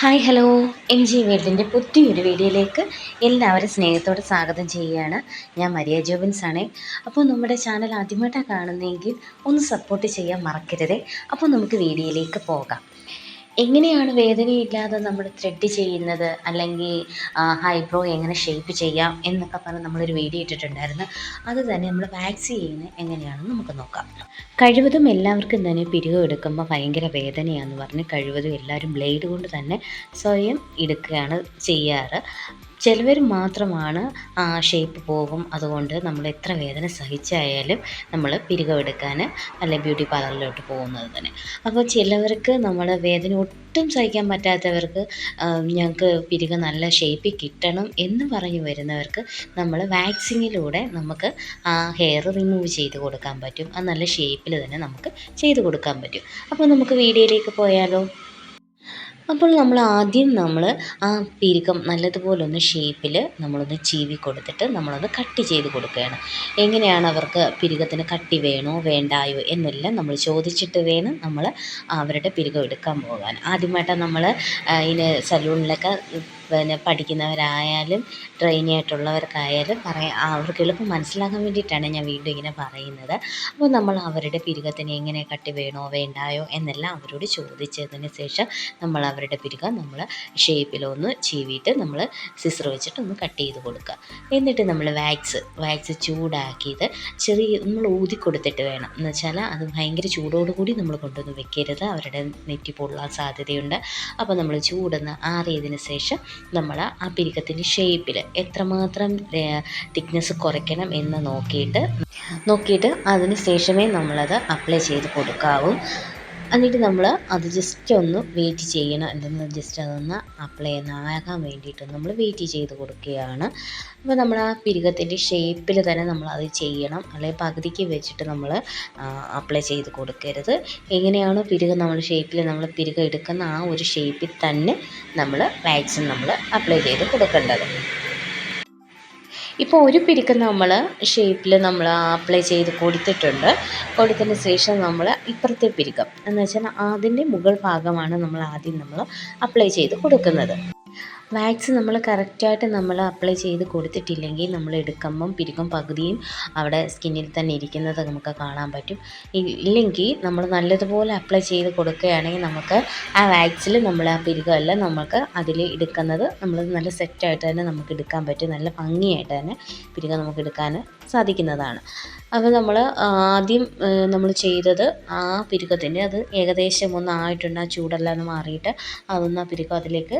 Hi hello. M G വേൾഡിന്റെ പുതിയൊരു വീഡിയോയിലേക്ക് എല്ലാവരും സ്നേഹത്തോടെ സ്വാഗതം ചെയ്യുകയാണ്. ഞാൻ മരിയ ജോബിൻസ് ആണേ. അപ്പോൾ നമ്മുടെ ചാനൽ ആദ്യമായിട്ടാണ് കാണുന്നതെങ്കിൽ ഒന്ന് സപ്പോർട്ട് ചെയ്യാൻ മറക്കരുതേ. അപ്പോൾ നമുക്ക് വീഡിയോയിലേക്ക് പോകാം. എങ്ങനെയാണ് വേദനയില്ലാതെ നമ്മൾ ത്രെഡ് ചെയ്യുന്നത്? അല്ലെങ്കിൽ ഹൈബ്രോ എങ്ങനെ ഷേപ്പ് ചെയ്യാം? എന്നൊക്കെ പറഞ്ഞ് നമ്മളൊരു വീഡിയോ ഇട്ടിട്ടുണ്ടായിരുന്നു. അത് തന്നെ നമ്മൾ വാക്സ് ചെയ്യുന്നത് എങ്ങനെയാണെന്ന് നമുക്ക് നോക്കാം. കഴിവതും എല്ലാവർക്കും തന്നെ പിരിവ് എടുക്കുമ്പോൾ ഭയങ്കര വേദനയാണെന്ന് പറഞ്ഞ് കഴിവതും എല്ലാവരും ബ്ലേഡ് കൊണ്ട് തന്നെ സ്വയം എടുക്കുകയാണ് ചെയ്യാറ്. ചിലവർ മാത്രമാണ് ആ ഷേപ്പ് പോകും. അതുകൊണ്ട് നമ്മൾ എത്ര വേദന സഹിച്ചായാലും നമ്മൾ പിരികമെടുക്കാൻ അല്ലെ ബ്യൂട്ടി പാർലറിലോട്ട് പോകുന്നത് തന്നെ. അപ്പോൾ ചിലവർക്ക് നമ്മൾ വേദന ഒട്ടും സഹിക്കാൻ പറ്റാത്തവർക്ക് ഞങ്ങൾക്ക് പിരിക നല്ല ഷേപ്പിൽ കിട്ടണം എന്ന് പറഞ്ഞ് വരുന്നവർക്ക് നമ്മൾ വാക്സിങ്ങിലൂടെ നമുക്ക് ആ ഹെയർ റിമൂവ് ചെയ്ത് കൊടുക്കാൻ പറ്റും. ആ നല്ല ഷേപ്പിൽ തന്നെ നമുക്ക് ചെയ്ത് കൊടുക്കാൻ പറ്റും. അപ്പോൾ നമുക്ക് വീഡിയോയിലേക്ക് പോയാലോ? അപ്പോൾ നമ്മൾ ആദ്യം നമ്മൾ ആ പീരിക്കം നല്ലതുപോലെ ഒന്ന് ഷേപ്പിൽ നമ്മളൊന്ന് ചീവി കൊടുത്തിട്ട് നമ്മളൊന്ന് കട്ട് ചെയ്ത് കൊടുക്കുകയാണ്. എങ്ങനെയാണ് അവർക്ക് പീരികത്തിന് കട്ടി വേണോ വേണ്ടായോ എന്നെല്ലാം നമ്മൾ ചോദിച്ചിട്ട് വേണം നമ്മൾ അവരുടെ പീരികം എടുക്കാൻ പോകാൻ. ആദ്യമായിട്ടാണ് നമ്മൾ ഇതിന് സലൂണിലൊക്കെ പിന്നെ പഠിക്കുന്നവരായാലും ട്രെയിനി ആയിട്ടുള്ളവർക്കായാലും പറയാൻ അവർക്ക് എളുപ്പം മനസ്സിലാക്കാൻ വേണ്ടിയിട്ടാണ് ഞാൻ വീണ്ടും ഇങ്ങനെ പറയുന്നത്. അപ്പോൾ നമ്മൾ അവരുടെ പിരികത്തിന് എങ്ങനെ കട്ടി വേണോ വേണ്ടായോ എന്നെല്ലാം അവരോട് ചോദിച്ചതിന് ശേഷം നമ്മൾ അവരുടെ പിരികം നമ്മൾ ഷേപ്പിലൊന്ന് ചീവിയിട്ട് നമ്മൾ സിസർ വെച്ചിട്ട് കട്ട് ചെയ്ത് കൊടുക്കുക. എന്നിട്ട് നമ്മൾ വാക്സ് വാക്സ് ചൂടാക്കിയത് ചെറിയ നമ്മൾ ഊതി കൊടുത്തിട്ട് വേണം. എന്ന് വെച്ചാൽ അത് ഭയങ്കര ചൂടോടുകൂടി നമ്മൾ കൊണ്ടുവന്ന് വെക്കരുത്. അവരുടെ നെറ്റി പൊള്ളാൻ സാധ്യതയുണ്ട്. അപ്പോൾ നമ്മൾ ചൂടൊന്ന് ആറിയതിന് ശേഷം നമ്മൾ ആ പിരിക്കത്തിന്റെ ഷേപ്പിൽ എത്രമാത്രം തിക്നെസ് കുറയ്ക്കണം എന്ന് നോക്കിയിട്ട് നോക്കിയിട്ട് അതിന് ശേഷമേ നമ്മളത് അപ്ലൈ ചെയ്ത് കൊടുക്കാവൂ. എന്നിട്ട് നമ്മൾ അത് ജസ്റ്റ് ഒന്ന് വെയിറ്റ് ചെയ്യണം. എന്തെന്ന് ജസ്റ്റ് അതൊന്ന് അപ്ലൈ ആകാൻ വേണ്ടിയിട്ട് നമ്മൾ വെയിറ്റ് ചെയ്ത് കൊടുക്കുകയാണ്. അപ്പോൾ നമ്മൾ ആ പിരികത്തിന്റെ ഷേപ്പിൽ തന്നെ നമ്മൾ അത് ചെയ്യണം. അല്ലെങ്കിൽ പകുതിക്ക് വെച്ചിട്ട് നമ്മൾ അപ്ലൈ ചെയ്ത് കൊടുക്കരുത്. എങ്ങനെയാണോ പിരികം നമ്മൾ ഷേപ്പിൽ നമ്മൾ പിരികം എടുക്കുന്ന ആ ഒരു ഷേപ്പിൽ തന്നെ നമ്മൾ വാക്സിൻ നമ്മൾ അപ്ലൈ ചെയ്ത് കൊടുക്കേണ്ടത്. ഇപ്പോൾ ഒരു പിരിക്ക് നമ്മൾ ഷേപ്പിൽ നമ്മൾ അപ്ലൈ ചെയ്ത് കൊടുത്തിട്ടുണ്ട്. കൊടുത്തതിന് ശേഷം നമ്മൾ ഇപ്പുറത്തെ പിരിക്കം എന്ന് വെച്ചാൽ അതിന്റെ മുകൾ ഭാഗമാണ് നമ്മൾ ആദ്യം നമ്മൾ അപ്ലൈ ചെയ്ത് കൊടുക്കുന്നത്. വാക്സ് നമ്മൾ കറക്റ്റായിട്ട് നമ്മൾ അപ്ലൈ ചെയ്ത് കൊടുത്തിട്ടില്ലെങ്കിൽ നമ്മൾ എടുക്കുമ്പം പിരിക്കും പകുതിയും അവിടെ സ്കിന്നിൽ തന്നെ ഇരിക്കുന്നത് നമുക്ക് കാണാൻ പറ്റും. ഇല്ലെങ്കിൽ നമ്മൾ നല്ലതുപോലെ അപ്ലൈ ചെയ്ത് കൊടുക്കുകയാണെങ്കിൽ നമുക്ക് ആ വാക്സിൽ നമ്മൾ ആ പിരികമല്ല നമുക്ക് അതിൽ എടുക്കുന്നത് നമ്മൾ നല്ല സെറ്റായിട്ട് തന്നെ നമുക്ക് എടുക്കാൻ പറ്റും. നല്ല ഭംഗിയായിട്ട് തന്നെ പിരിക നമുക്ക് എടുക്കാൻ സാധിക്കുന്നതാണ്. അപ്പോൾ നമ്മൾ ആദ്യം നമ്മൾ ചെയ്തത് ആ പിരുക്കത്തിന്റെ അത് ഏകദേശം ഒന്ന് ആയിട്ടുണ്ട് ആ ചൂടെല്ലാം ഒന്ന് മാറിയിട്ട് അതൊന്ന് ആ പിരുക്കം അതിലേക്ക്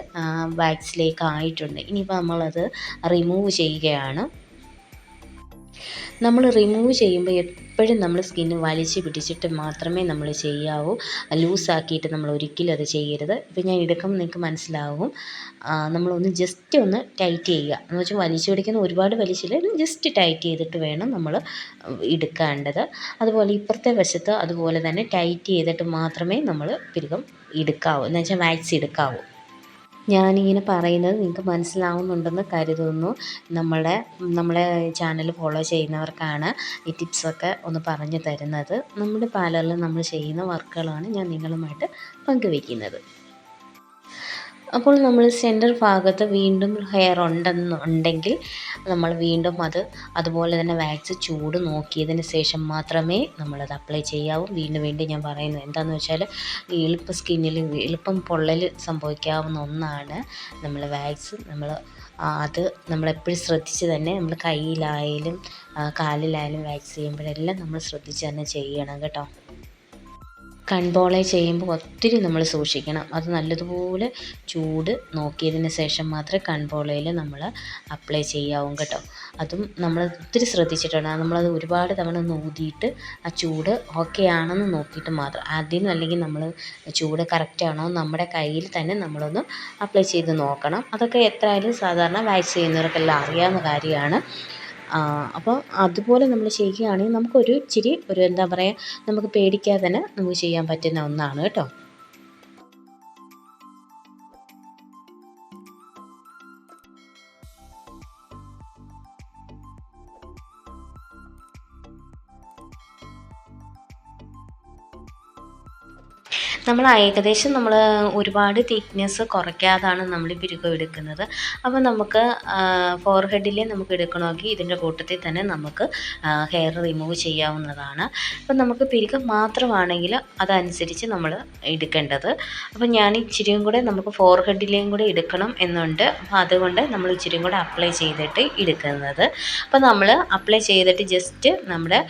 വാക്സിലേക്ക് ആയിട്ടുണ്ട്. ഇനിയിപ്പം നമ്മളത് റിമൂവ് ചെയ്യുകയാണ്. നമ്മൾ റിമൂവ് ചെയ്യുമ്പോൾ എപ്പോഴും നമ്മൾ സ്കിന്ന് വലിച്ച് പിടിച്ചിട്ട് മാത്രമേ നമ്മൾ ചെയ്യാവൂ. ലൂസാക്കിയിട്ട് നമ്മൾ ഒരിക്കലും അത് ചെയ്യരുത്. ഇപ്പം ഞാൻ എടുക്കുമ്പോൾ നിങ്ങൾക്ക് മനസ്സിലാവും. നമ്മളൊന്ന് ജസ്റ്റ് ഒന്ന് ടൈറ്റ് ചെയ്യുക. എന്ന് വെച്ചാൽ വലിച്ചു പിടിക്കുന്ന ഒരുപാട് വലിച്ചില്ല. ജസ്റ്റ് ടൈറ്റ് ചെയ്തിട്ട് വേണം നമ്മൾ എടുക്കേണ്ടത്. അതുപോലെ ഇപ്പുറത്തെ വശത്ത് അതുപോലെ തന്നെ ടൈറ്റ് ചെയ്തിട്ട് മാത്രമേ നമ്മൾ പിരുകം എടുക്കാവൂ. എന്ന് വെച്ചാൽ വാക്സ് എടുക്കാവൂ. ഞാനിങ്ങനെ പറയുന്നത് നിങ്ങൾക്ക് മനസ്സിലാവുന്നുണ്ടെന്ന് കരുതുന്നു. നമ്മളെ നമ്മളെ ചാനൽ ഫോളോ ചെയ്യുന്നവർക്കാണ് ഈ ടിപ്സൊക്കെ ഒന്ന് പറഞ്ഞു തരുന്നത്. നമ്മുടെ പാലറിൽ നമ്മൾ ചെയ്യുന്ന വർക്കുകളാണ് ഞാൻ നിങ്ങളുമായിട്ട് പങ്കുവയ്ക്കുന്നത്. അപ്പോൾ നമ്മൾ സെന്റർ ഭാഗത്ത് വീണ്ടും ഹെയർ ഉണ്ടെന്ന് ഉണ്ടെങ്കിൽ നമ്മൾ വീണ്ടും അത് അതുപോലെ തന്നെ വാക്സ് ചൂട് നോക്കിയതിന് ശേഷം മാത്രമേ നമ്മളത് അപ്ലൈ ചെയ്യാവൂ. വീണ്ടും വീണ്ടും ഞാൻ പറയുന്നത് എന്താണെന്ന് വെച്ചാൽ എളുപ്പം സ്കിന്നിൽ എളുപ്പം പൊള്ളൽ സംഭവിക്കാവുന്ന ഒന്നാണ് നമ്മൾ വാക്സ് നമ്മൾ അത് നമ്മളെപ്പോഴും ശ്രദ്ധിച്ച് തന്നെ നമ്മൾ കയ്യിലായാലും കാലിലായാലും വാക്സ് ചെയ്യുമ്പോഴെല്ലാം നമ്മൾ ശ്രദ്ധിച്ച് തന്നെ ചെയ്യണം കേട്ടോ. കൺപോളെ ചെയ്യുമ്പോൾ ഒത്തിരി നമ്മൾ സൂക്ഷിക്കണം. അത് നല്ലതുപോലെ ചൂട് നോക്കിയതിന് ശേഷം മാത്രമേ കൺപോളയിൽ നമ്മൾ അപ്ലൈ ചെയ്യാവൂ കേട്ടോ. അതും നമ്മൾ ഒത്തിരി ശ്രദ്ധിച്ചിട്ടുണ്ട്. നമ്മളത് ഒരുപാട് തവണ ഊതിയിട്ട് ആ ചൂട് ഓക്കെ ആണെന്ന് നോക്കിയിട്ട് മാത്രം. ആദ്യം അല്ലെങ്കിൽ നമ്മൾ ചൂട് കറക്റ്റാണോ നമ്മുടെ കയ്യിൽ തന്നെ നമ്മളൊന്ന് അപ്ലൈ ചെയ്ത് നോക്കണം. അതൊക്കെ എത്രയായാലും സാധാരണ വാക്സ് ചെയ്യുന്നവർക്കെല്ലാം അറിയാവുന്ന കാര്യമാണ്. അപ്പോൾ അതുപോലെ നമ്മൾ ചെയ്യുകയാണെങ്കിൽ നമുക്കൊരു ഇച്ചിരി ഒരു എന്താ പറയുക നമുക്ക് പേടിക്കാതെ തന്നെ നമുക്ക് ചെയ്യാൻ പറ്റുന്ന ഒന്നാണ് കേട്ടോ. നമ്മൾ ഏകദേശം നമ്മൾ ഒരുപാട് തിക്നെസ് കുറയ്ക്കാതാണ് നമ്മൾ പിരുക്കം എടുക്കുന്നത്. അപ്പോൾ നമുക്ക് ഫോർ ഹെഡിൽ നമുക്ക് എടുക്കണമെങ്കിൽ ഇതിന്റെ കൂട്ടത്തിൽ തന്നെ നമുക്ക് ഹെയർ റിമൂവ് ചെയ്യാവുന്നതാണ്. അപ്പം നമുക്ക് പിരുക്കം മാത്രമാണെങ്കിൽ അതനുസരിച്ച് നമ്മൾ എടുക്കേണ്ടത്. അപ്പം ഞാൻ ഇച്ചിരിയും കൂടെ നമുക്ക് ഫോർ ഹെഡിലേയും കൂടെ എടുക്കണം എന്നുണ്ട്. അപ്പോൾ അതുകൊണ്ട് നമ്മൾ ഇച്ചിരിയും കൂടെ അപ്ലൈ ചെയ്തിട്ട് എടുക്കുന്നത്. അപ്പോൾ നമ്മൾ അപ്ലൈ ചെയ്തിട്ട് ജസ്റ്റ് നമ്മുടെ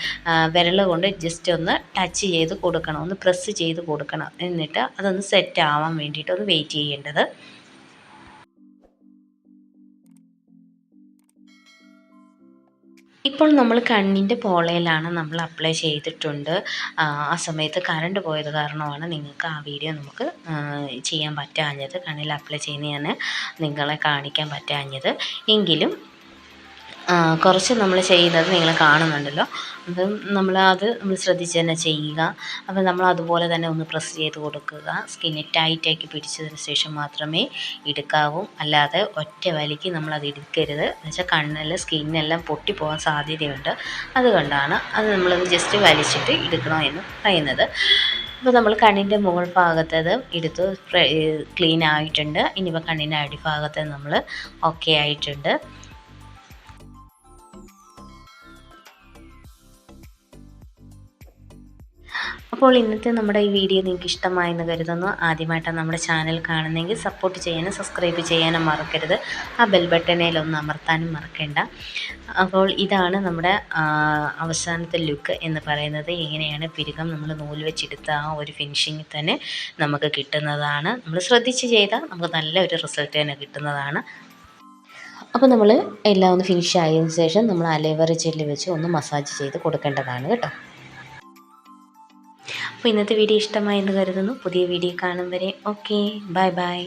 വിരൽ കൊണ്ട് ജസ്റ്റ് ഒന്ന് ടച്ച് ചെയ്ത് കൊടുക്കണം. ഒന്ന് പ്രസ് ചെയ്ത് കൊടുക്കണം. എന്നിട്ട് അതൊന്ന് സെറ്റ് ആവാൻ വേണ്ടിയിട്ട് ഒന്ന് വെയിറ്റ് ചെയ്യേണ്ടത്. ഇപ്പോൾ നമ്മൾ കണ്ണിന്റെ പോളയിലാണ് നമ്മൾ അപ്ലൈ ചെയ്തിട്ടുണ്ട്. ആ സമയത്ത് കറണ്ട് പോയത് കാരണമാണ് നിങ്ങൾക്ക് ആ വീഡിയോ നമുക്ക് ചെയ്യാൻ പറ്റാഞ്ഞത്. കണ്ണിൽ അപ്ലൈ ചെയ്യുന്നതിന് നിങ്ങളെ കാണിക്കാൻ പറ്റാഞ്ഞത്. എങ്കിലും കുറച്ച് നമ്മൾ ചെയ്യുന്നത് നിങ്ങൾ കാണുന്നുണ്ടല്ലോ. അപ്പം നമ്മൾ അത് നമ്മൾ ശ്രദ്ധിച്ച് തന്നെ ചെയ്യുക. അപ്പം നമ്മൾ അതുപോലെ തന്നെ ഒന്ന് പ്രസ് ചെയ്ത് കൊടുക്കുക. സ്കിന്ന് ടൈറ്റാക്കി പിടിച്ചതിന് ശേഷം മാത്രമേ എടുക്കാവൂ. അല്ലാതെ ഒറ്റ വലിക്ക് നമ്മളത് എടുക്കരുത്. എന്നുവെച്ചാൽ കണ്ണിൽ സ്കിന്നെല്ലാം പൊട്ടിപ്പോകാൻ സാധ്യതയുണ്ട്. അതുകൊണ്ടാണ് അത് നമ്മളത് ജസ്റ്റ് വലിച്ചിട്ട് എടുക്കണമെന്ന് പറയുന്നത്. അപ്പോൾ നമ്മൾ കണ്ണിന്റെ മുകൾ ഭാഗത്തത് എടുത്ത് ക്ലീൻ ആയിട്ടുണ്ട്. ഇനിയിപ്പോൾ കണ്ണിന്റെ അടിഭാഗത്ത് നമ്മൾ ഓക്കെ ആയിട്ടുണ്ട്. അപ്പോൾ ഇന്നത്തെ നമ്മുടെ ഈ വീഡിയോ നിങ്ങൾക്ക് ഇഷ്ടമായെന്ന് കരുതുന്നു. ആദ്യമായിട്ടാണ് നമ്മുടെ ചാനൽ കാണുന്നെങ്കിൽ സപ്പോർട്ട് ചെയ്യാനും സബ്സ്ക്രൈബ് ചെയ്യാനും മറക്കരുത്. ആ ബെൽ ബട്ടണിലൊന്ന് അമർത്താനും മറക്കേണ്ട. അപ്പോൾ ഇതാണ് നമ്മുടെ അവസാനത്തെ ലുക്ക് എന്ന് പറയുന്നത്. എങ്ങനെയാണ് പിരുകം നമ്മൾ നൂൽ വെച്ചെടുത്ത ആ ഒരു ഫിനിഷിങ് തന്നെ നമുക്ക് കിട്ടുന്നതാണ്. നമ്മൾ ശ്രദ്ധിച്ച് ചെയ്താൽ നമുക്ക് നല്ല ഒരു റിസൾട്ട് തന്നെ കിട്ടുന്നതാണ്. അപ്പോൾ നമ്മൾ എല്ലാം ഒന്ന് ഫിനിഷ് ആയതിനു ശേഷം നമ്മൾ അലേവറ ജെല്ല് വെച്ച് ഒന്ന് മസാജ് ചെയ്ത് കൊടുക്കേണ്ടതാണ് കേട്ടോ. അപ്പോൾ ഇന്നത്തെ വീഡിയോ ഇഷ്ടമായെന്ന് കരുതുന്നു. പുതിയ വീഡിയോ കാണും വരെ. ഓക്കെ. Bye bye.